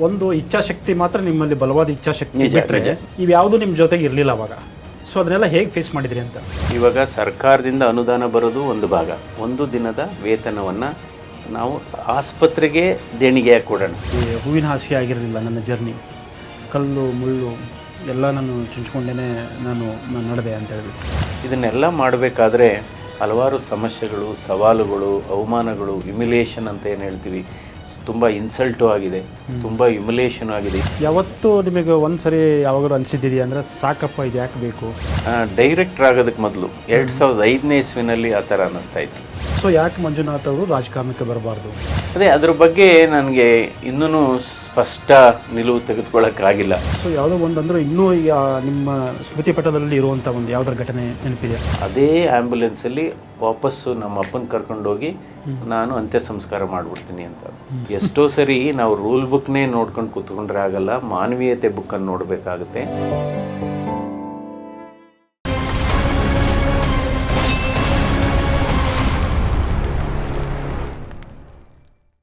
ಒಂದು ಇಚ್ಛಾಶಕ್ತಿ ಮಾತ್ರ ನಿಮ್ಮಲ್ಲಿ ಬಲವಾದ ಇಚ್ಛಾಶಕ್ತಿ ನಿಜ. ಇವ್ಯಾವುದು ನಿಮ್ಮ ಜೊತೆಗೆ ಇರಲಿಲ್ಲ ಅವಾಗ. ಸೊ ಅದನ್ನೆಲ್ಲ ಹೇಗೆ ಫೇಸ್ ಮಾಡಿದ್ರಿ ಅಂತ? ಇವಾಗ ಸರ್ಕಾರದಿಂದ ಅನುದಾನ ಬರೋದು ಒಂದು ಭಾಗ. ಒಂದು ದಿನದ ವೇತನವನ್ನು ನಾವು ಆಸ್ಪತ್ರೆಗೆ ದೇಣಿಗೆಯಾಗಿ ಕೊಡೋಣ ಈ ಹೂವಿನ ಹಾಸಿಗೆ ಆಗಿರಲಿಲ್ಲ ನನ್ನ ಜರ್ನಿ ಕಲ್ಲು ಮುಳ್ಳು ಎಲ್ಲ ನಾನು ಚುಂಚ್ಕೊಂಡೇ ನಾನು ನಾನು ನಡೆದೆ ಅಂತ ಹೇಳಿ. ಇದನ್ನೆಲ್ಲ ಮಾಡಬೇಕಾದ್ರೆ ಹಲವಾರು ಸಮಸ್ಯೆಗಳು ಸವಾಲುಗಳು ಅವಮಾನಗಳು ಹ್ಯುಮಿಲೇಷನ್ ಅಂತ ಏನು ಹೇಳ್ತೀವಿ? ತುಂಬ ಇನ್ಸಲ್ಟು ಆಗಿದೆ ತುಂಬ ಹ್ಯುಮಿಲೇಷನ್ ಆಗಿದೆ. ಯಾವತ್ತು ನಿಮಗೆ ಒಂದ್ಸರಿ ಯಾವಾಗಲೂ ಅನಿಸಿದ್ದೀರಿ ಅಂದರೆ ಸಾಕಪ್ಪ ಇದು ಯಾಕೆ ಬೇಕು? ಡೈರೆಕ್ಟರ್ ಆಗೋದಕ್ಕೆ ಮೊದಲು. ಎರಡು ಸಾವಿರದ ಐದನೇ ಇಸ್ವಿನಲ್ಲಿ ಆ ಥರ ಅನ್ನಿಸ್ತಾ ಇತ್ತು. ಸೊ ಯಾಕೆ ಮಂಜುನಾಥ್ ಅವರು ರಾಜಕಾರಣಕ್ಕೆ ಬರಬಾರ್ದು? ಅದೇ ಅದ್ರ ಬಗ್ಗೆ ನನಗೆ ಇನ್ನೂ ಸ್ಪಷ್ಟ ನಿಲುವು ತೆಗೆದುಕೊಳ್ಳೋಕ್ಕಾಗಿಲ್ಲ. ಸೊ ಯಾವುದೋ ಒಂದು ಅಂದರೆ ಇನ್ನೂ ಈಗ ನಿಮ್ಮ ಸ್ಮೃತಿ ಪಟದಲ್ಲಿ ಇರುವಂಥ ಒಂದು ಯಾವುದಾದ್ರು ಘಟನೆ ನೆನಪಿದೆ? ಅದೇ ಆ್ಯಂಬುಲೆನ್ಸಲ್ಲಿ ವಾಪಸ್ಸು ನಮ್ಮ ಅಪ್ಪನ ಕರ್ಕೊಂಡೋಗಿ ನಾನು ಅಂತ್ಯ ಸಂಸ್ಕಾರ ಮಾಡಿಬಿಡ್ತೀನಿ ಅಂತ. ಎಷ್ಟೋ ಸರಿ ನಾವು ರೂಲ್ ಬುಕ್ನೇ ನೋಡ್ಕೊಂಡು ಕೂತ್ಕೊಂಡ್ರೆ ಆಗಲ್ಲ ಮಾನವೀಯತೆ ಬುಕ್ಕನ್ನು ನೋಡಬೇಕಾಗುತ್ತೆ.